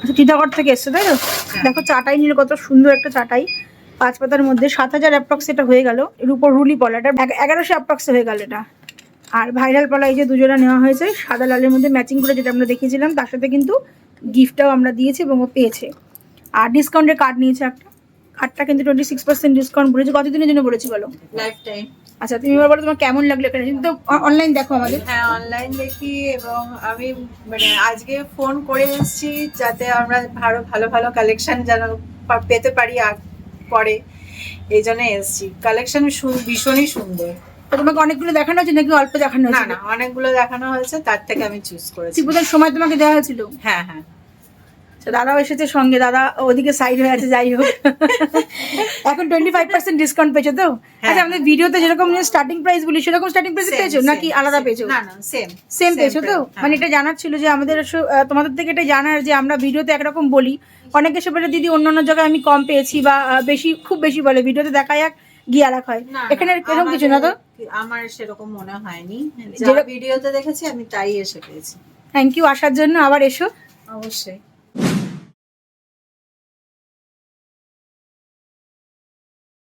আচ্ছা টিটাগড় থেকে এসছে তাই তো? দেখো চাটাই নিল কত সুন্দর একটা চাটাই। পাঁচ পাতার মধ্যে সাত হাজার অ্যাপ্রক্স এটা হয়ে গেল। এর উপর রুলি পলা এটা এগারোশো অ্যাপ্রক্স হয়ে গেল এটা। আর ভাইরাল পলা এই যে দুজোড়া নেওয়া হয়েছে সাদা লালের মধ্যে ম্যাচিং করে যেটা আমরা দেখিয়েছিলাম তার সাথে কিন্তু গিফটটাও আমরা দিয়েছি এবং ও পেয়েছে। আর ডিসকাউন্টের কার্ড নিয়েছে একটা। কার্ডটা কিন্তু টোয়েন্টি সিক্স পার্সেন্ট ডিসকাউন্ট বলেছে। কতদিনের জন্য বলেছি বলো? লাইফ টাইম আচ্ছা তুমি এবার বলো তোমার কেমন লাগল এখানে? কিন্তু অনলাইন দেখো আমাদের। হ্যাঁ অনলাইন দেখি এবং আমি মানে আজকে ফোন করে এসেছি যাতে আমরা ভালো ভালো ভালো কালেকশন যেন পেতে পারি আগ- পরে। এই জন্য এসেছি। কালেকশন ভীষণই সুন্দর। তোমাকে অনেকগুলো দেখানো হয়েছে নাকি অল্প দেখানো না হয়েছে? না অনেকগুলো দেখানো হয়েছে তার থেকে আমি চুজ করেছি। ত্রিপুরার সময় তোমাকে দেওয়া হয়েছিল? হ্যাঁ হ্যাঁ। দাদাও এসেছে সঙ্গে দাদা ওদিকে সাইড হয়ে আছে যাই হোক। এখন টোয়েন্টি ফাইভ পার্সেন্ট ডিসকাউন্ট পেয়েছ তো? আচ্ছা আমাদের ভিডিওতে যেরকম স্টার্টিং প্রাইস বলি সেরকম স্টার্টিং প্রাইস পেয়েছ? নাকি আলাদা। পেয়েছ? না না সেম সেম পেয়েছ তো? হ্যাঁ। মানে এটা জানার ছিল যে আমাদের তোমাদের থেকে এটা জানার যে আমরা ভিডিওতে একরকম বলি। অনেকে সে বলে দিদি অন্য অন্য জায়গায় আমি কম পেয়েছি বা বেশি খুব বেশি বলে। ভিডিওতে দেখা যাক গিয়ে এক হয়। এখানে এরকম কিছু না তো? আমার সেরকম মনে হয়নি। যা ভিডিওতে দেখেছি আমি তাই এসে পেয়েছি। থ্যাংক ইউ আসার জন্য আবার এসো। অবশ্যই।